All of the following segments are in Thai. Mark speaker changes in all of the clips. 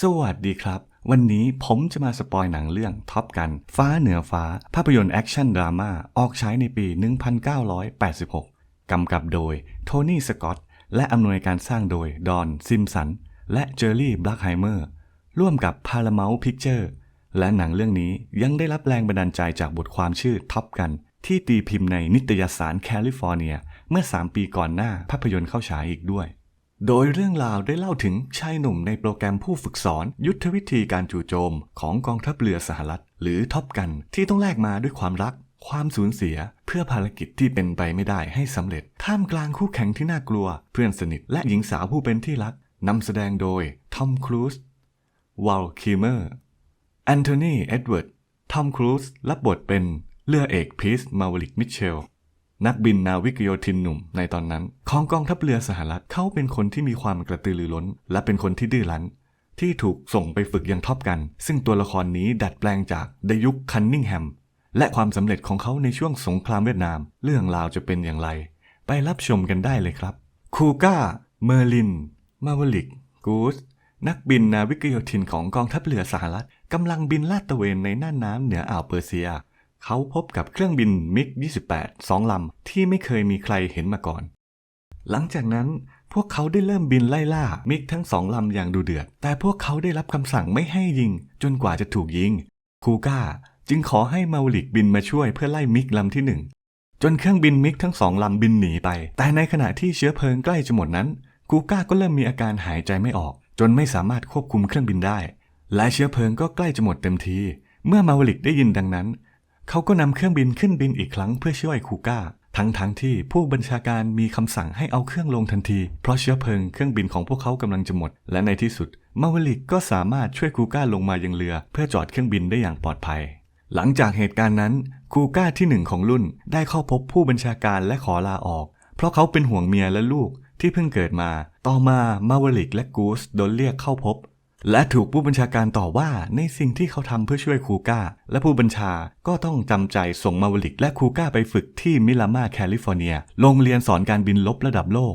Speaker 1: สวัสดีครับ วันนี้ผมจะมาสปอยหนังเรื่องท็อปกัน ฟ้าเหนือฟ้า ภาพยนตร์แอคชั่นดราม่าออกฉายในปี 1986 กำกับโดยโทนี่สกอตและอำนวยการสร้างโดยดอนซิมสัน และเจอร์รี่บลักไฮเมอร์ ร่วมกับ Paramount Picture และหนังเรื่องนี้ยังได้รับแรงบันดาลใจจากบทความชื่อท็อปกัน ที่ตีพิมพ์ในนิตยสารแคลิฟอร์เนีย เมื่อ 3 ปีก่อนหน้าภาพยนตร์เข้าฉายอีกด้วย โดยเรื่องราวได้เล่าถึงชายหนุ่มในโปรแกรมผู้ฝึกสอน ยุทธวิธีการจู่โจมของกองทัพเรือสหรัฐ หรือท็อปกันที่ต้องแลกมาด้วยความรัก ความสูญเสีย เพื่อภารกิจที่เป็นไปไม่ได้ให้สำเร็จ ท่ามกลางคู่แข่งที่น่ากลัว เพื่อนสนิทและหญิงสาวผู้เป็นที่รักนำแสดงโดยทอมครูซวอลคีเมอร์แอนโทนีเอ็ดเวิร์ดทอมครูซรับบทเป็นเรือเอกพีซมาวลิกมิเชล นักบินนาวิกโยธินหนุ่มในตอนนั้นของกองทัพเรือสหรัฐเขาเป็นคนที่มีความกระตือรือร้น และเป็นคนที่ดื้อรั้น ที่ถูกส่งไปฝึกยังท็อปกัน ซึ่งตัวละครนี้ดัดแปลงจากในยุคคันนิงแฮมและความสำเร็จของเขาในช่วงสงครามเวียดนาม เรื่องราวจะเป็นอย่างไร ไปรับชมกันได้เลยครับ คูก้า เมอร์ลิน มาวลิก กูส นักบินนาวิกโยธินของกองทัพเรือสหรัฐกำลังบินลาดตระเวนในน่านน้ำเหนืออ่าวเปอร์เซีย เขาพบกับเครื่องบินมิก 28 สองลำ ที่ไม่เคยมีใครเห็นมาก่อน หลังจากนั้นพวกเขาได้เริ่มบินไล่ล่ามิกทั้งสองลำอย่างดูเดือด แต่พวกเขาได้รับคำสั่งไม่ให้ยิง จนกว่าจะถูกยิง คูก้า จึงขอให้มาลิกบินมาช่วยเพื่อไล่มิกลำที่หนึ่งจนเครื่องบินมิกทั้งสองลำบินหนีไป แต่ในขณะที่เชื้อเพลิงใกล้จะหมดนั้น กูก้าก็เริ่มมีอาการหายใจไม่ออก จนไม่สามารถควบคุมเครื่องบินได้ และเชื้อเพลิงก็ใกล้จะหมดเต็มที เมื่อมาวลิกได้ยินดังนั้น เขาก็นำเครื่องบินขึ้นบินอีกครั้งเพื่อช่วยคูก้า ทั้งทั้งที่ผู้บัญชาการมีคำสั่งให้เอาเครื่องลงทันที เพราะเชื้อเพลิงเครื่องบินของพวกเขากำลังจะหมด และในที่สุดมาวลิกก็สามารถช่วยคูก้าลงมายังเรือ เพื่อจอดเครื่องบินได้อย่างปลอดภัย หลังจากเหตุการณ์นั้นคูก้าที่หนึ่งของรุ่นได้เข้าพบผู้บัญชาการและขอลาออก เพราะเขาเป็นห่วงเมียและลูกที่เพิ่งเกิดมา ต่อมามาวลิกและกูสโดนเรียกเข้าพบ และถูกผู้บัญชาการต่อว่าในสิ่งที่เขาทำเพื่อช่วยคูก้า และผู้บัญชาก็ต้องจำใจส่งมาวลิกและคูก้าไปฝึกที่มิลามาแคลิฟอร์เนีย โรงเรียนสอนการบินลบระดับโลก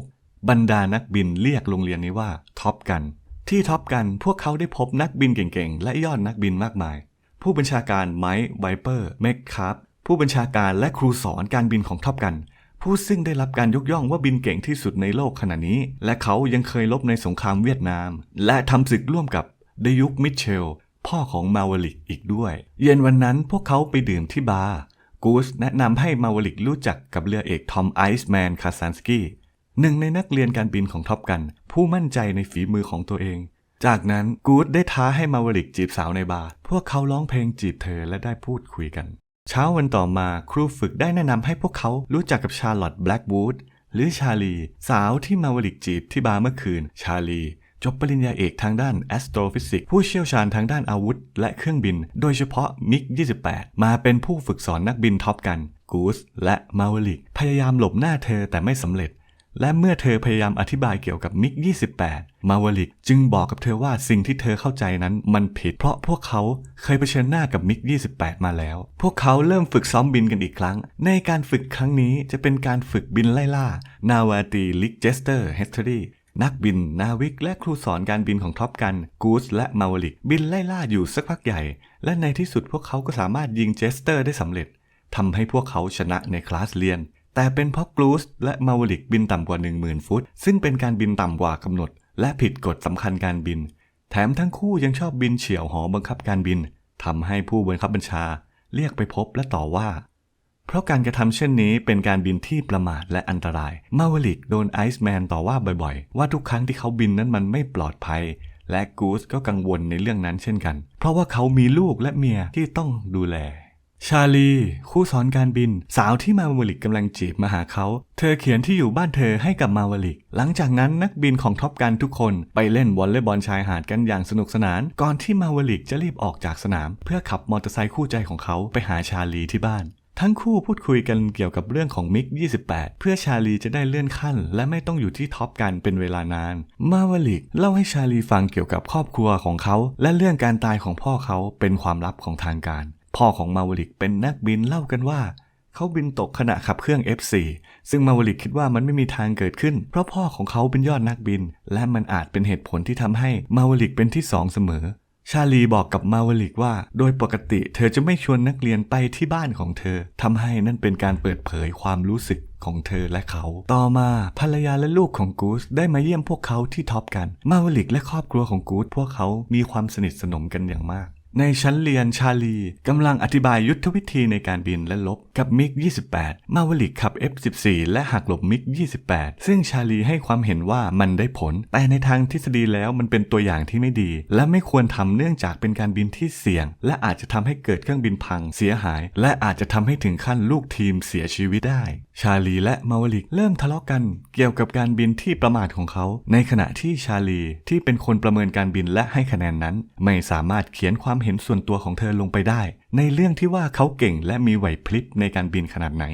Speaker 1: บรรดานักบินเรียกโรงเรียนนี้ว่าท็อปกัน ที่ท็อปกันพวกเขาได้พบนักบินเก่งๆ และยอดนักบินมากมาย ผู้บัญชาการไมค์ไวเปอร์เมคคับผู้บัญชาการและครูสอนการบินของท็อปกัน ผู้ซึ่งได้รับการยกย่องว่าบินเก่งที่สุดในโลกขณะนี้ และเขายังเคยลบในสงครามเวียดนาม และทำศึกร่วมกับเดยุกมิเชล พ่อของมาวลิกอีกด้วย เย็นวันนั้นพวกเขาไปดื่มที่บาร์กูสแนะนำให้มาวลิกรู้จักกับเรือเอกทอมไอซ์แมนคาซันสกี้หนึ่งในนักเรียนการบินของท็อปกัน ผู้มั่นใจในฝีมือของตัวเอง จากนั้นกูดได้ท้าให้มาวลิกจีบสาวในบาร์พวกเขาร้องเพลงจีบเธอและได้พูดคุยกัน เช้าวันต่อมาครูฝึกได้แนะนำให้พวกเขารู้จักกับชาร์ลอตต์แบล็กวูดหรือชาลี สาวที่มาวลิกจีบที่บาร์เมื่อคืน ชาลีจบปริญญาเอกทางด้านแอสโทรฟิสิกส์ผู้เชี่ยวชาญทางด้านอาวุธ และเครื่องบิน โดยเฉพาะมิก 28 มาเป็นผู้ฝึกสอนนักบินท็อปกัน กูสและมาวลิก พยายามหลบหน้าเธอแต่ไม่สำเร็จ และเมื่อเธอพยายามอธิบายเกี่ยวกับมิก 28 มาวลิกจึงบอกกับเธอว่าสิ่งที่เธอเข้าใจนั้นมันผิด เพราะพวกเขาเคยเผชิญหน้ากับมิก 28 มาแล้ว พวกเขาเริ่มฝึกซ้อมบินกันอีกครั้ง ในการฝึกครั้งนี้จะเป็นการฝึกบินไล่ล่า นาวาตีลิกเจสเตอร์เฮสเทอรีนักบิน นาวิก และครูสอนการบินของท็อปกัน กูสและมาวลิก บินไล่ล่าอยู่สักพักใหญ่ และในที่สุดพวกเขาก็สามารถยิงเจสเตอร์ได้สำเร็จทำให้พวกเขาชนะในคลาสเรียน แต่เป็นเพราะกรูสและมาวลิกบินต่ำกว่า 10,000 ฟุต ซึ่งเป็นการบินต่ำกว่ากำหนด และผิดกฎสำคัญการบิน แถมทั้งคู่ยังชอบบินเฉี่ยวหอบังคับการบินทำให้ผู้บังคับบัญชาเรียกไปพบและต่อว่า เพราะการกระทำเช่นนี้เป็นการบินที่ประมาทและอันตราย มาวลิกโดนไอซ์แมนต่อว่าบ่อยๆ ว่าทุกครั้งที่เขาบินนั้นมันไม่ปลอดภัย และกูสก็กังวลในเรื่องนั้นเช่นกัน เพราะว่าเขามีลูกและเมียที่ต้องดูแล ชาลี คู่สอนการบิน สาวที่มาวลิกกำลังจีบมาหาเขา เธอเขียนที่อยู่บ้านเธอให้กับมาวลิก หลังจากนั้นนักบินของท็อปกันทุกคนไปเล่นวอลเลย์บอลชายหาดกันอย่างสนุกสนาน ก่อนที่มาวลิกจะรีบออกจากสนาม เพื่อขับมอเตอร์ไซค์คู่ใจของเขาไปหาชาลีที่บ้าน ทั้งคู่พูดคุยกันเกี่ยวกับเรื่องของมิก 28 เพื่อชาลีจะได้เลื่อนขั้น และไม่ต้องอยู่ที่ท็อปกันเป็นเวลานาน มาวลิกเล่าให้ชาลีฟังเกี่ยวกับครอบครัวของเขา และเรื่องการตายของพ่อเขาเป็นความลับของทางการ พ่อของมาวลิกเป็นนักบินเล่ากันว่า เขาบินตกขณะขับเครื่อง F4 ซึ่งมาวลิกคิดว่ามันไม่มีทางเกิดขึ้น เพราะพ่อของเขาเป็นยอดนักบิน และมันอาจเป็นเหตุผลที่ทำให้มาวลิกเป็นที่สองเสมอ ชาลีบอกกับมาวลิกว่า โดยปกติเธอจะไม่ชวนนักเรียนไปที่บ้านของเธอทำให้นั่นเป็นการเปิดเผยความรู้สึกของเธอและเขา ต่อมาภรรยาและลูกของกูสได้มาเยี่ยมพวกเขาที่ท็อปกัน มาวลิกและครอบครัวของกูสพวกเขามีความสนิทสนมกันอย่างมาก ในชั้นเรียนชาลีกำลังอธิบายยุทธวิธีในการบินและลบกับมิก 28 มาวลิกขับ F14 และหักหลบมิก 28 ซึ่งชาลีให้ความเห็นว่ามันได้ผล แต่ในทางทฤษฎีแล้วมันเป็นตัวอย่างที่ไม่ดี และไม่ควรทำเนื่องจากเป็นการบินที่เสี่ยง และอาจจะทำให้เกิดเครื่องบินพังเสียหาย และอาจจะทำให้ถึงขั้นลูกทีมเสียชีวิตได้ ชาลีและมาวลิกเริ่มทะเลาะกัน เกี่ยวกับการบินที่ประมาทของเขา ในขณะที่ชาลีที่เป็นคนประเมินการบินและให้คะแนนนั้น ไม่สามารถเขียนความเห็นส่วนตัวของเธอลงไปได้ ในเรื่องที่ว่าเขาเก่งและมีไหวพริบในการบินขนาดไหน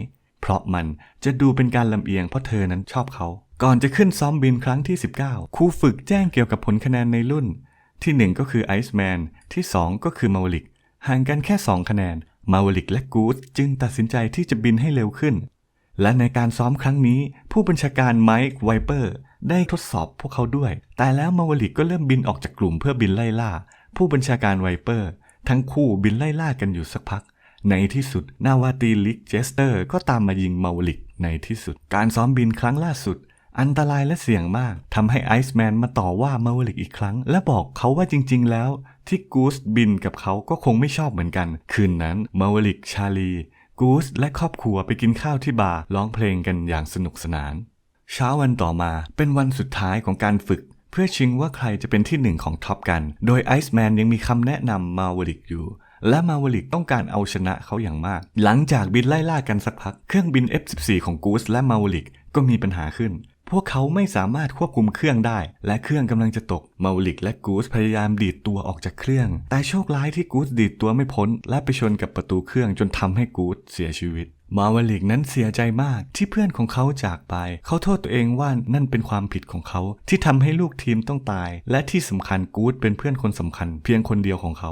Speaker 1: เพราะมันจะดูเป็นการลำเอียงเพราะเธอนั้นชอบเขา ก่อนจะขึ้นซ้อมบินครั้งที่ 19 ครูฝึกแจ้งเกี่ยวกับผลคะแนนในรุ่น ที่ 1 ก็คือไอซ์แมนที่ 2 ก็คือมาวลิกห่างกันแค่ 2 คะแนนมาวลิกและกูดจึงตัดสินใจที่จะบินให้เร็วขึ้น และในการซ้อมครั้งนี้ ผู้บัญชาการไมค์ไวเปอร์ได้ทดสอบพวกเขาด้วย แต่แล้วมาวลิกก็เริ่มบินออกจากกลุ่มเพื่อบินไล่ล่า ผู้บัญชาการไวเปอร์ ทั้งคู่บินไล่ล่ากันอยู่สักพัก ในที่สุดนาวาตีลิกเจสเตอร์ ก็ตามมายิงเมาวลิกในที่สุด การซ้อมบินครั้งล่าสุด อันตรายและเสี่ยงมากทำให้ไอซ์แมนมาต่อว่าเมาวลิกอีกครั้ง และบอกเขาว่าจริง ๆ แล้ว ที่กูสบินกับเขาก็คงไม่ชอบเหมือนกัน คืนนั้นเมาวลิกชาลีกูสและครอบครัวไปกินข้าวที่บาร์ร้องเพลงกันอย่างสนุกสนาน เช้าวันต่อมาเป็นวันสุดท้ายของการฝึก เพื่อชิงว่าใครจะเป็นที่หนึ่งของท็อปกัน โดยไอซ์แมนยังมีคำแนะนำมาวลิกอยู่ และมาวลิกต้องการเอาชนะเขาอย่างมาก หลังจากบินไล่ล่ากันสักพัก เครื่องบิน F14 ของกูสและมาวลิกก็มีปัญหาขึ้น พวกเขาไม่สามารถควบคุมเครื่องได้ และเครื่องกำลังจะตกมาวลิกและกูสพยายามดีดตัวออกจากเครื่อง แต่โชคร้ายที่กูสดีดตัวไม่พ้น และไปชนกับประตูเครื่องจนทำให้กูสเสียชีวิต มาวลิกนั้นเสียใจมากที่เพื่อนของเขาจากไป เขาโทษตัวเองว่านั่นเป็นความผิดของเขา ที่ทำให้ลูกทีมต้องตาย และที่สำคัญกู๊ดเป็นเพื่อนคนสำคัญเพียงคนเดียวของเขา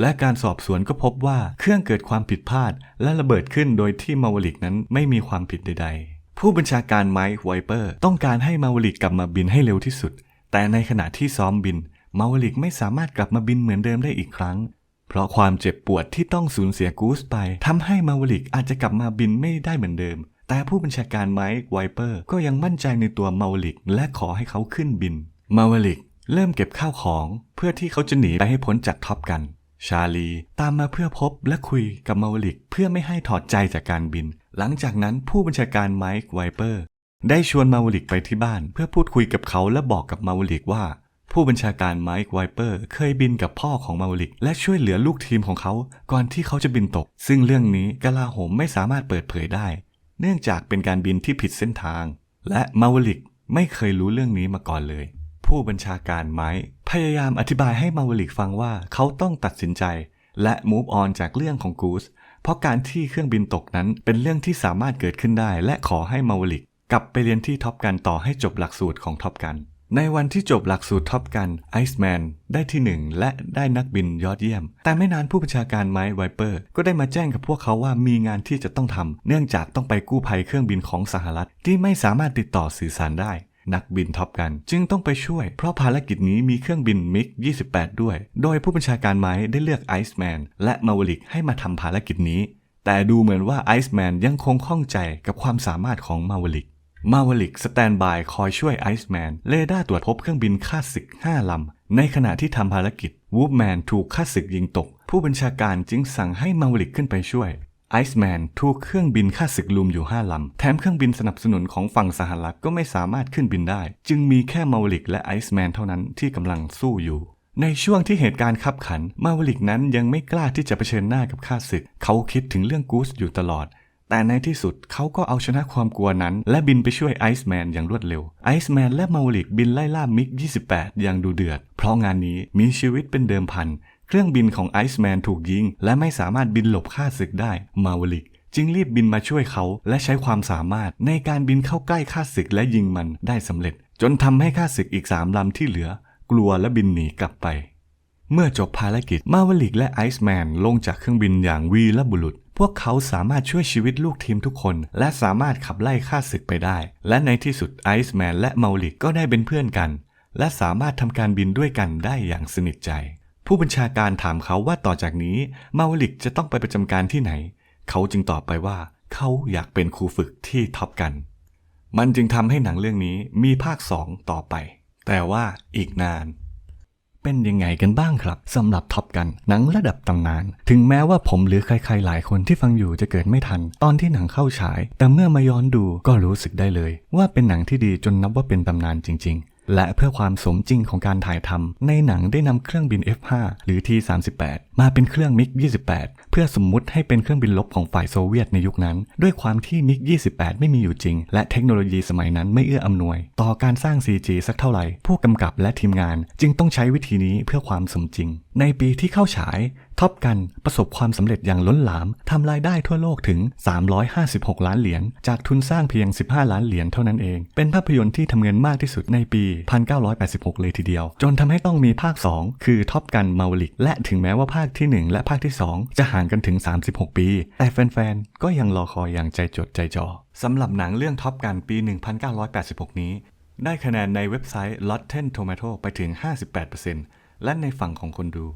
Speaker 1: และการสอบสวนก็พบว่าเครื่องเกิดความผิดพลาด และระเบิดขึ้นโดยที่มาวลิกนั้นไม่มีความผิดใด ๆ ผู้บัญชาการไมค์ไวเปอร์ต้องการให้มาวลิกกลับมาบินให้เร็วที่สุด แต่ในขณะที่ซ้อมบินมาวลิกไม่สามารถกลับมาบินเหมือนเดิมได้อีกครั้ง เพราะความเจ็บปวดที่ต้องสูญเสียกูสไปทำให้มาวลิกอาจจะกลับมาบินไม่ได้เหมือนเดิม แต่ผู้บัญชาการไมค์ไวเปอร์ก็ยังมั่นใจในตัวมาวลิกและขอให้เขาขึ้นบิน มาวลิกเริ่มเก็บข้าวของเพื่อที่เขาจะหนีไปให้พ้นจากท็อปกัน ชาลีตามมาเพื่อพบและคุยกับมาวลิกเพื่อไม่ให้ถอดใจจากการบิน หลังจากนั้นผู้บัญชาการไมค์ไวเปอร์ได้ชวนมาวลิกไปที่บ้าน เพื่อพูดคุยกับเขาและบอกกับมาวลิกว่า ผู้บัญชาการไมค์ไวเปอร์เคยบินกับพ่อของมาวลิก และช่วยเหลือลูกทีมของเขา ก่อนที่เขาจะบินตก ซึ่งเรื่องนี้กลาโหมไม่สามารถเปิดเผยได้ เนื่องจากเป็นการบินที่ผิดเส้นทาง และมาวลิกไม่เคยรู้เรื่องนี้มาก่อนเลย ผู้บัญชาการไมค์พยายามอธิบายให้มาวลิกฟังว่าเขาต้องตัดสินใจ และ move on จากเรื่องของกูสเพราะการที่เครื่องบินตกนั้นเป็นเรื่องที่สามารถเกิดขึ้นได้ และขอให้มาวลิกกลับไปเรียนที่ท็อปกันต่อให้จบหลักสูตรของท็อปกัน ในวันที่จบหลักสูตรท็อปกันไอซ์แมนได้ที่หนึ่งและได้นักบินยอดเยี่ยม แต่ไม่นานผู้บัญชาการไมค์ไวเปอร์ก็ได้มาแจ้งกับพวกเขาว่ามีงานที่จะต้องทำเนื่องจากต้องไปกู้ภัยเครื่องบินของสหรัฐ ที่ไม่สามารถติดต่อสื่อสารได้ นักบินท็อปกัน จึงต้องไปช่วย เพราะภารกิจนี้มีเครื่องบินมิก 28 ด้วย โดยผู้บัญชาการไม้ได้เลือกไอซ์แมนและมาวลิกให้มาทำภารกิจนี้ แต่ดูเหมือนว่าไอซ์แมนยังคงข้องใจกับความสามารถของมาวลิก มาวลิกสแตนบายคอยช่วยไอซ์แมนเรดาร์ตรวจพบเครื่องบินค่าศึก 5 ลำ ในขณะที่ทำภารกิจวูฟแมนถูกค่าศึกยิงตก ผู้บัญชาการจึงสั่งให้มาวลิกขึ้นไปช่วยไอซ์แมนถูกเครื่องบินค่าศึกลุมอยู่ 5 ลำ แถมเครื่องบินสนับสนุนของฝั่งสหรัฐก็ไม่สามารถขึ้นบินได้ จึงมีแค่มาวลิกและไอซ์แมนเท่านั้นที่กำลังสู้อยู่ ในช่วงที่เหตุการณ์ขับขัน มาวลิกนั้นยังไม่กล้าที่จะเผชิญหน้ากับข้าศึก เขาคิดถึงเรื่องกูสอยู่ตลอด แต่ในที่สุดเขาก็เอาชนะความกลัวนั้น และบินไปช่วยไอซ์แมนอย่างรวดเร็ว ไอซ์แมนและมาวลิกบินไล่ล่ามิก 28 อย่างดูเดือด เพราะงานนี้มีชีวิตเป็นเดิมพัน เครื่องบินของไอซ์แมนถูกยิง และไม่สามารถบินหลบข้าศึกได้ มาวลิกจึงรีบบินมาช่วยเขาและใช้ความสามารถในการบินเข้าใกล้ข้าศึกและยิงมันได้สำเร็จ จนทำให้ข้าศึกอีกสามลำที่เหลือ กลัวและบินหนีกลับไป เมื่อจบภารกิจมาวลิกและไอซ์แมนลงจากเครื่องบินอย่างวีและบุรุษ พวกเขาสามารถช่วยชีวิตลูกทีมทุกคน และสามารถขับไล่ข้าศึกไปได้ และในที่สุดไอซ์แมนและเมาลิกก็ได้เป็นเพื่อนกัน และสามารถทำการบินด้วยกันได้อย่างสนิทใจ ผู้บัญชาการถามเขาว่าต่อจากนี้เมาลิกจะต้องไปประจำการที่ไหน เขาจึงตอบไปว่า เขาอยากเป็นครูฝึกที่ท็อปกัน มันจึงทำให้หนังเรื่องนี้มีภาค 2 ต่อไป แต่ว่าอีกนาน เป็นยังไงกันบ้างครับสำหรับท็อปกันหนังระดับตำนาน ถึงแม้ว่าผมหรือใครๆหลายคนที่ฟังอยู่จะเกิดไม่ทัน ตอนที่หนังเข้าฉาย แต่เมื่อมาย้อนดูก็รู้สึกได้เลย ว่าเป็นหนังที่ดีจนนับว่าเป็นตำนานจริง ๆและเพื่อความสมจริงของการถ่ายทำในหนังได้นำเครื่องบิน F5 หรือ T38 มาเป็นเครื่องมิก 28 เพื่อสมมุติให้เป็นเครื่องบินลบของฝ่ายโซเวียตในยุคนั้น ด้วยความที่มิก 28 ไม่มีอยู่จริง และเทคโนโลยีสมัยนั้นไม่เอื้ออำนวย ต่อการสร้าง CG สักเท่าไหร่ ผู้กำกับและทีมงานจึงต้องใช้วิธีนี้เพื่อความสมจริง ในปีที่เข้าฉายท็อปกันประสบความสำเร็จอย่างล้นหลาม ทำรายได้ทั่วโลกถึง 356 ล้านเหรียญ จากทุนสร้างเพียง 15 ล้านเหรียญเท่านั้นเอง เป็นภาพยนตร์ที่ทำเงินมากที่สุดในปี 1986 เลยทีเดียว จนทำให้ต้องมีภาค 2 คือท็อปกันมา v ลิกและถึงแม้ว่าภาคที่ 1 และภาคที่ 2 จะห่างกันถึง 36 ปี แต่แฟนๆ ก็ยังรอคอยอย่างใจจดใจจ่อสำหรับหนังเรื่องท็อปกันปี 1986 นี้ ได้คะแนนในเว็บไซต์ Rotten Tomato ไปถึง 58%และในฝั่งของคนดู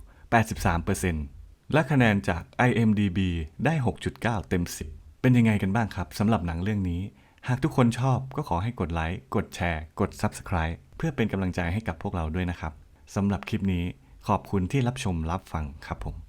Speaker 1: 83%และคะแนนจาก IMDB ได้ 6.9 เต็ม 10 เป็นยังไงกันบ้างครับสำหรับหนังเรื่องนี้ หากทุกคนชอบก็ขอให้กดไลค์กดแชร์ กด Subscribe เพื่อเป็นกำลังใจให้กับพวกเราด้วยนะครับสำหรับคลิปนี้ ขอบคุณที่รับชมรับฟังครับผม